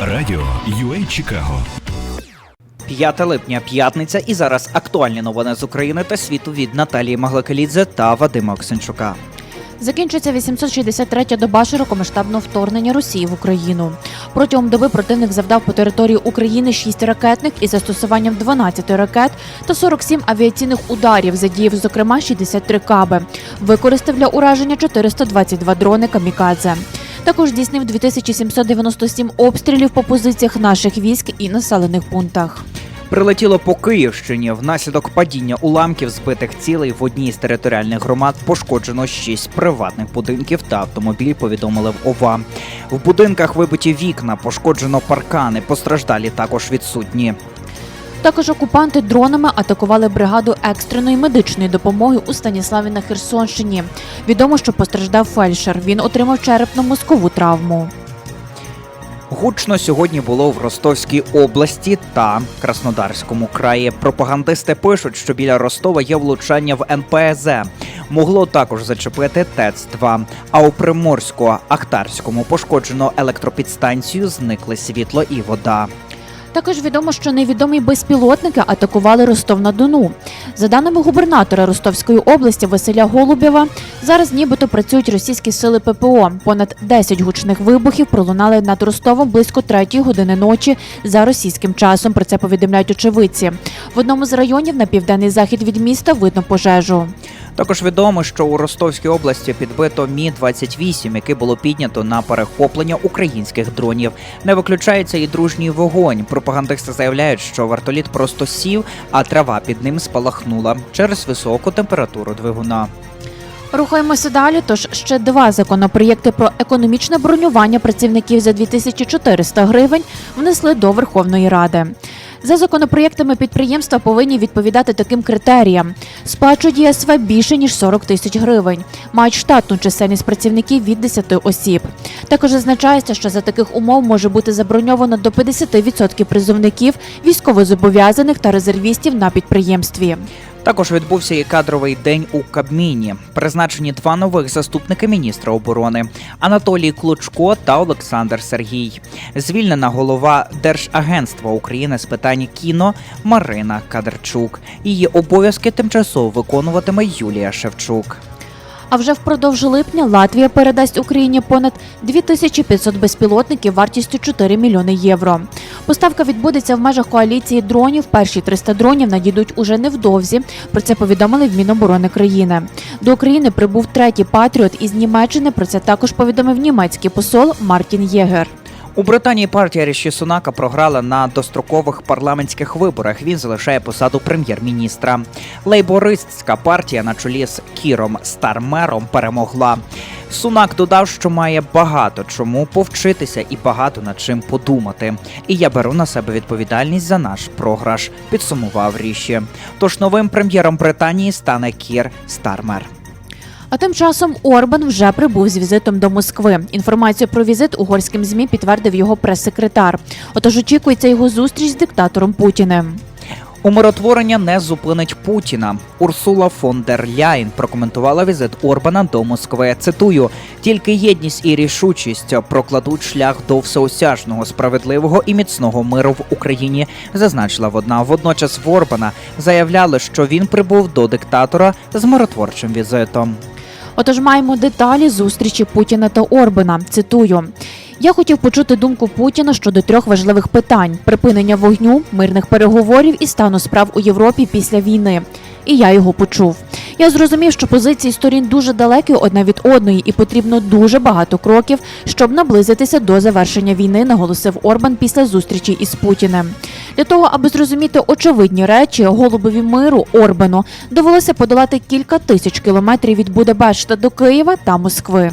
Радіо UA Чикаго 5 липня, п'ятниця, і зараз актуальні новини з України та світу від Наталії Маглакалідзе та Вадима Оксенчука. Закінчиться 863-я доба широкомасштабного вторгнення Росії в Україну. Протягом доби противник завдав по території України 6 ракетних із застосуванням 12 ракет та 47 авіаційних ударів, задіяв, зокрема, 63 каби. Використав для ураження 422 дрони камікадзе. Також здійснив 2797 обстрілів по позиціях наших військ і населених пунктах. Прилетіло по Київщині. Внаслідок падіння уламків збитих цілей в одній з територіальних громад пошкоджено 6 приватних будинків та автомобіль. Повідомили в ОВА. В будинках вибиті вікна, пошкоджено паркани. Постраждалі також відсутні. Також окупанти дронами атакували бригаду екстреної медичної допомоги у Станіславі на Херсонщині. Відомо, що постраждав фельдшер. Він отримав черепно-мозкову травму. Гучно сьогодні було в Ростовській області та Краснодарському краї. Пропагандисти пишуть, що біля Ростова є влучання в НПЗ. Могло також зачепити ТЕЦ-2. А у Приморську Ахтарському пошкоджено електропідстанцію, зникли світло і вода. Також відомо, що невідомі безпілотники атакували Ростов на Дону. За даними губернатора Ростовської області Василя Голубєва, зараз нібито працюють російські сили ППО. Понад 10 гучних вибухів пролунали над Ростовом близько 3 години ночі за російським часом. Про це повідомляють очевидці. В одному з районів на південний захід від міста видно пожежу. Також відомо, що у Ростовській області підбито Мі 28 який було піднято на перехоплення українських дронів. Не виключається і дружній вогонь. Пропагандисти заявляють, що вертоліт просто сів, а трава під ним спалахнула через високу температуру двигуна. Рухаємося далі. Тож ще два законопроєкти про економічне бронювання працівників за 2400 гривень внесли до Верховної Ради. За законопроєктами підприємства повинні відповідати таким критеріям: Сплачу ЄСВ більше ніж 40 тисяч гривень, мають штатну чисельність працівників від 10 осіб. Також зазначається, що за таких умов може бути заброньовано до 50% призовників, військовозобов'язаних та резервістів на підприємстві. Також відбувся і кадровий день у Кабміні. Призначені два нових заступники міністра оборони Анатолій Клучко та Олександр Сергій. Звільнена голова Держагентства України з питань кіно Марина Кадарчук. Її обов'язки тимчасово виконуватиме Юлія Шевчук. А вже впродовж липня Латвія передасть Україні понад 2500 безпілотників вартістю 4 мільйони євро. Поставка відбудеться в межах коаліції дронів. Перші 300 дронів надійдуть уже невдовзі. Про це повідомили в Міноборони країни. До України прибув третій патріот із Німеччини. Про це також повідомив німецький посол Мартін Єгер. У Британії партія Ріші Сунака програла на дострокових парламентських виборах. Він залишає посаду прем'єр-міністра. Лейбористська партія на чолі з Кіром Стармером перемогла. Сунак додав, що має багато чому повчитися і багато над чим подумати. І я беру на себе відповідальність за наш програш. Підсумував Ріші. Тож новим прем'єром Британії стане Кір Стармер. А тим часом Орбан вже прибув з візитом до Москви. Інформацію про візит угорським змі підтвердив його прес-секретар. Отож очікується його зустріч з диктатором Путіним. Умиротворення не зупинить Путіна. Урсула фон дер Ляйн прокоментувала візит Орбана до Москви. Цитую: тільки єдність і рішучість прокладуть шлях до всеосяжного, справедливого і міцного миру в Україні. Зазначила вона. Водночас в Орбана заявляли, що він прибув до диктатора з миротворчим візитом. Отож, маємо деталі зустрічі Путіна та Орбана. Цитую. Я хотів почути думку Путіна щодо трьох важливих питань: припинення вогню, мирних переговорів і стану справ у Європі після війни. І я його почув. Я зрозумів, що позиції сторін дуже далекі одна від одної, і потрібно дуже багато кроків, щоб наблизитися до завершення війни, наголосив Орбан після зустрічі із Путіним. Для того, аби зрозуміти очевидні речі, голубові миру Орбану довелося подолати кілька тисяч кілометрів від Будапешта до Києва та Москви.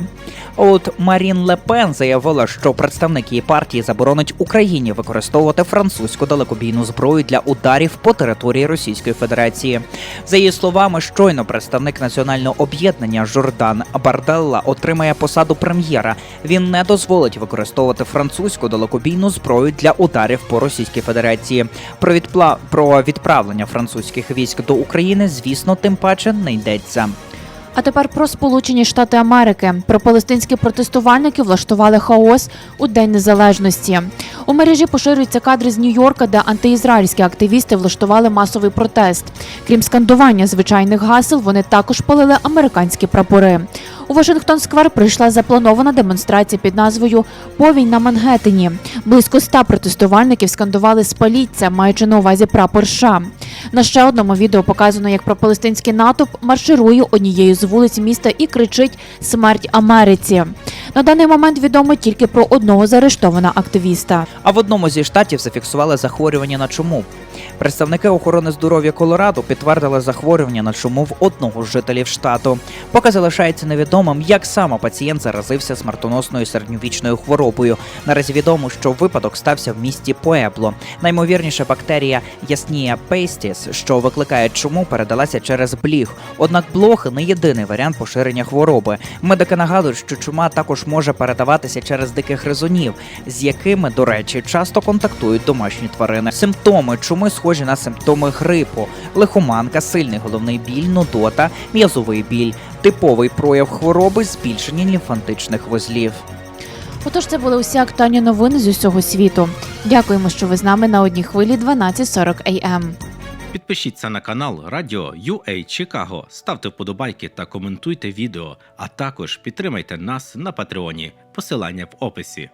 От Марін Лепен заявила, що представник її партії заборонить Україні використовувати французьку далекобійну зброю для ударів по території Російської Федерації. За її словами, щойно представник національного об'єднання Жордан Барделла отримає посаду прем'єра. Він не дозволить використовувати французьку далекобійну зброю для ударів по Російській Федерації. Про відпла... про відправлення французьких військ до України, звісно, тим паче не йдеться. А тепер про Сполучені Штати Америки. Пропалестинські протестувальники влаштували хаос у День Незалежності. У мережі поширюються кадри з Нью-Йорка, де антиізраїльські активісти влаштували масовий протест. Крім скандування звичайних гасел, вони також палили американські прапори. У Вашингтон Сквер прийшла запланована демонстрація під назвою Повінь на Мангеттені. Близько ста протестувальників скандували «Спаліться», маючи на увазі прапор США. На ще одному відео показано, як пропалестинський натовп марширує однією з вулиць міста і кричить Смерть Америці. На даний момент відомо тільки про одного заарештованого активіста. А в одному зі штатів зафіксували захворювання на чуму. Представники охорони здоров'я Колорадо підтвердили захворювання на чуму в одного з жителів штату. Поки залишається невідомим, як саме пацієнт заразився смертоносною середньовічною хворобою. Наразі відомо, що випадок стався в місті Пуебло. Наймовірніше бактерія Яснія пейстіс, що викликає чуму, передалася через бліг. Однак блохи не єдиний варіант поширення хвороби. Медики нагадують, що чума також може передаватися через диких гризунів, з якими, до речі, часто контактують домашні тварини. Симптоми чуми схожі на симптоми грипу: лихоманка, сильний головний біль, нудота, м'язовий біль, типовий прояв хвороби, збільшення лімфантичних вузлів. Отож, це були усі актуальні новини з усього світу. Дякуємо, що ви з нами на одній хвилі 12.40 AM. Підпишіться на канал Радіо UA Чикаго, ставте вподобайки та коментуйте відео, а також підтримайте нас на Патреоні. Посилання в описі.